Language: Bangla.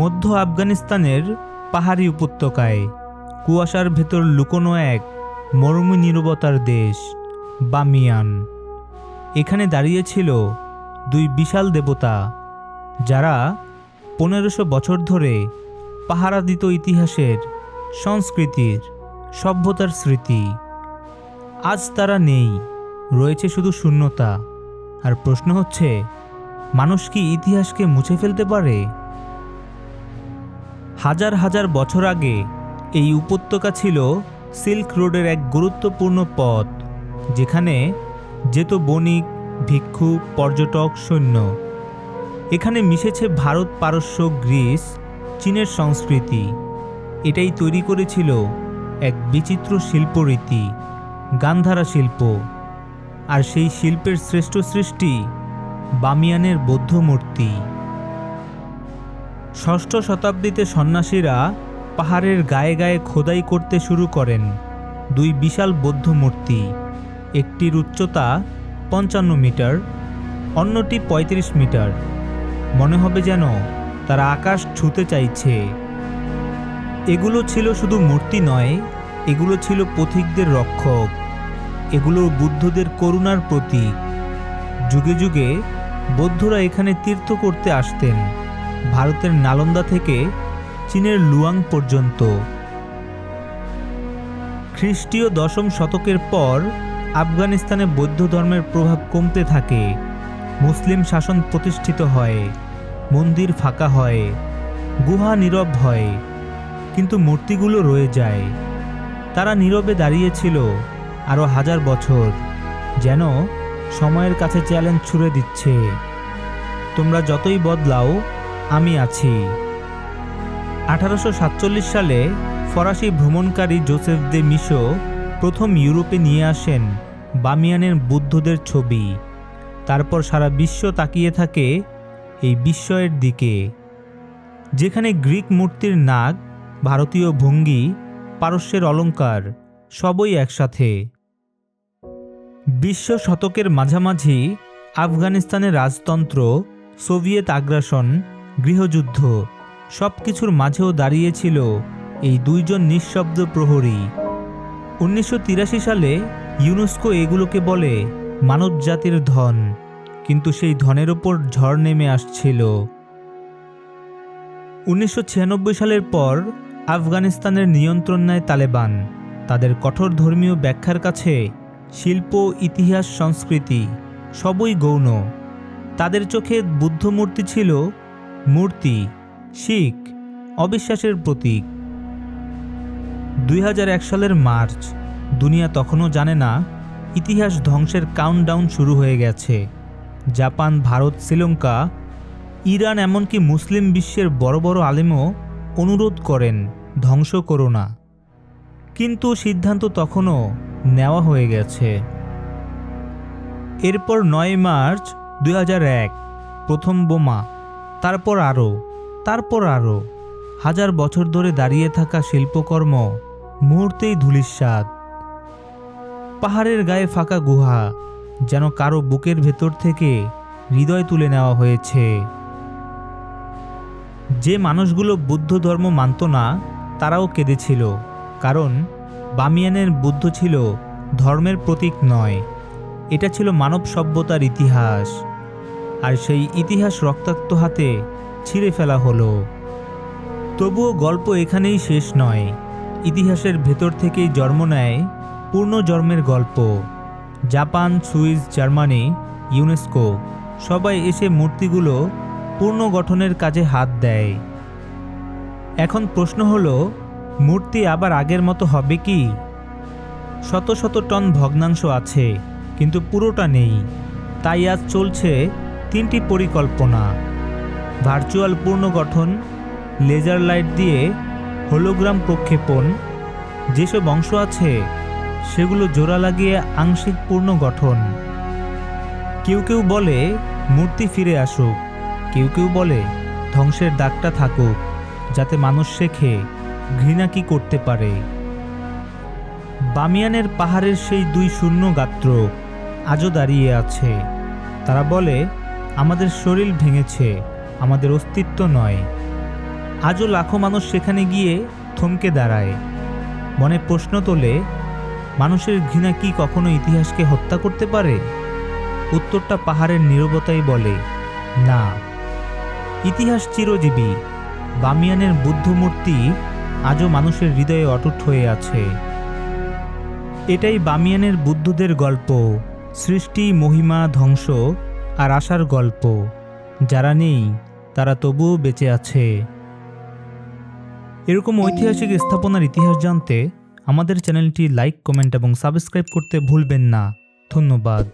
মধ্য আফগানিস্তানের পাহাড়ি উপত্যকায়। কুয়াশার ভেতর লুকোনো এক মরুমি নীরবতার দেশ, বামিয়ান। এখানে দাঁড়িয়েছিল দুই বিশাল দেবতা, যারা পনেরোশো বছর ধরে পাহারা দিত ইতিহাসের, সংস্কৃতির, সভ্যতার স্মৃতি। আজ তারা নেই, রয়েছে শুধু শূন্যতা। আর প্রশ্ন হচ্ছে, মানুষ কি ইতিহাসকে মুছে ফেলতে পারে? হাজার হাজার বছর আগে, এই উপত্যকা ছিল সিল্ক রোডের এক গুরুত্বপূর্ণ পথ, যেখানে যেত বণিক, ভিক্ষু, পর্যটক, সৈন্য। এখানে মিশেছে ভারত পারস্য, গ্রিস, চীনের সংস্কৃতি। এটাই তৈরি করেছিল এক বিচিত্র শিল্পরীতি, গান্ধারা শিল্প। আর সেই শিল্পের শ্রেষ্ঠ সৃষ্টি বামিয়ানের বৌদ্ধ মূর্তি ষষ্ঠ শতাব্দীতে সন্ন্যাসীরা পাহাড়ের গায়ে গায়ে খোদাই করতে শুরু করেন দুই বিশাল বৌদ্ধ মূর্তি। একটির উচ্চতা পঞ্চান্ন মিটার, অন্যটি ৩৫ মিটার। মনে হবে যেন তারা আকাশ ছুঁতে চাইছে। এগুলো ছিল শুধু মূর্তি নয়, এগুলো ছিল পথিকদের রক্ষক। এগুলো বুদ্ধদের করুণার প্রতীক। যুগে যুগে বৌদ্ধরা এখানে তীর্থ করতে আসতেন। ভারতের নালন্দা থেকে চীনের লুয়াং পর্যন্ত। খ্রিস্টীয় দশম শতকের পর আফগানিস্তানে বৌদ্ধ ধর্মের প্রভাব কমতে থাকে। মুসলিম শাসন প্রতিষ্ঠিত হয়, মন্দির ফাঁকা হয়, গুহা নীরব হয়, কিন্তু মূর্তিগুলো রয়ে যায়। তারা নীরবে দাঁড়িয়েছিল আরও হাজার বছর, যেন সময়ের কাছে চ্যালেঞ্জ ছুড়ে দিচ্ছে। তোমরা যতই বদলাও আমি আছি। আঠারোশো সাতচল্লিশ সালে ফরাসি ভ্রমণকারী জোসেফ দে মিশো প্রথম ইউরোপে নিয়ে আসেন বামিয়ানের বুদ্ধদের ছবি। তারপর সারা বিশ্ব তাকিয়ে থাকে এই বিস্ময়ের দিকে। যেখানে গ্রিক মূর্তির নাক ভারতীয় ভঙ্গি, পারস্যের অলঙ্কার, সবই একসাথে। বিশ্ব শতকের মাঝামাঝি আফগানিস্তানের রাজতন্ত্র, সোভিয়েত আগ্রাসন গৃহযুদ্ধ। সব কিছুর মাঝেও দাঁড়িয়েছিল এই দুইজন নিঃশব্দ প্রহরী। উনিশশো তিরাশি সালে ইউনেস্কো এগুলোকে বলে মানবজাতির ধন, কিন্তু সেই ধনের ওপর ঝড় নেমে আসছিল। উনিশশো ছিয়ানব্বই সালের পর আফগানিস্তানের নিয়ন্ত্রণ নেয় তালেবান। তাদের কঠোর ধর্মীয় ব্যাখ্যার কাছে শিল্প, ইতিহাস, সংস্কৃতি সবই গৌণ। তাদের চোখে বুদ্ধমূর্তি ছিল মূর্তি, শিখ, অবিশ্বাসের প্রতীক। দুই হাজার এক সালের মার্চ, দুনিয়া তখনও জানে না, ইতিহাস ধ্বংসের কাউন্টডাউন শুরু হয়ে গেছে। জাপান, ভারত, শ্রীলঙ্কা, ইরান এমনকি মুসলিম বিশ্বের বড় বড় আলেমও অনুরোধ করেন, ধ্বংস করো না। কিন্তু সিদ্ধান্ত তখনও নেওয়া হয়ে গেছে। এরপর নয় মার্চ, দুই হাজার এক, প্রথম বোমা। তারপর আরও তারপর আরও হাজার বছর ধরে দাঁড়িয়ে থাকা শিল্পকর্ম মুহূর্তেই ধুলিস্বাদ পাহাড়ের গায়ে ফাঁকা গুহা যেন কারও বুকের ভেতর থেকে হৃদয় তুলে নেওয়া হয়েছে। যে মানুষগুলো বুদ্ধ ধর্ম মানত না, তারাও কেঁদেছিল, কারণ বামিয়ানের বুদ্ধ ছিল ধর্মের প্রতীক নয়। এটা ছিল মানব সভ্যতার ইতিহাস। আর সেই ইতিহাস রক্তাক্ত হাতে ছিঁড়ে ফেলা হলো। তবুও গল্প এখানেই শেষ নয়। ইতিহাসের ভেতর থেকেই জন্ম নেয় পূর্ণ জন্মের গল্প। জাপান সুইস জার্মানি, ইউনেস্কো সবাই এসে মূর্তিগুলো পূর্ণ গঠনের কাজে হাত দেয়। এখন প্রশ্ন হলো, মূর্তি আবার আগের মতো হবে কি? শত শত টন ভগ্নাংশ আছে, কিন্তু পুরোটা নেই। তাই আজ চলছে তিনটি পরিকল্পনা। ভার্চুয়াল পুনর্গঠন লেজার লাইট দিয়ে হোলোগ্রাম প্রক্ষেপণ, যেসব অংশ আছে সেগুলো জোড়া লাগিয়ে আংশিক পুনর্গঠন কেউ কেউ বলে, মূর্তি ফিরে আসুক। কেউ কেউ বলে, ধ্বংসের দাগটা থাকুক, যাতে মানুষ শেখে ঘৃণা কি করতে পারে। বামিয়ানের পাহাড়ের সেই দুই শূন্য গাত্র আজও দাঁড়িয়ে আছে। তারা বলে আমাদের শরীর ভেঙেছে, আমাদের অস্তিত্ব নয়। আজও লাখো মানুষ সেখানে গিয়ে থমকে দাঁড়ায়। মনে প্রশ্ন তোলে, মানুষের ঘৃণা কি কখনো ইতিহাসকে হত্যা করতে পারে? উত্তরটা পাহাড়ের নীরবতাই বলে, না। ইতিহাস চিরজীবী, বামিয়ানের বুদ্ধমূর্তি আজও মানুষের হৃদয়ে অটুট হয়ে আছে। এটাই বামিয়ানের বুদ্ধদের গল্প, সৃষ্টি, মহিমা, ধ্বংস আর আশার গল্প। যারা নেই, তারা তবুও বেঁচে আছে। এরকম ঐতিহাসিক স্থাপনার ইতিহাস জানতে আমাদের চ্যানেলটি লাইক, কমেন্ট এবং সাবস্ক্রাইব করতে ভুলবেন না। ধন্যবাদ।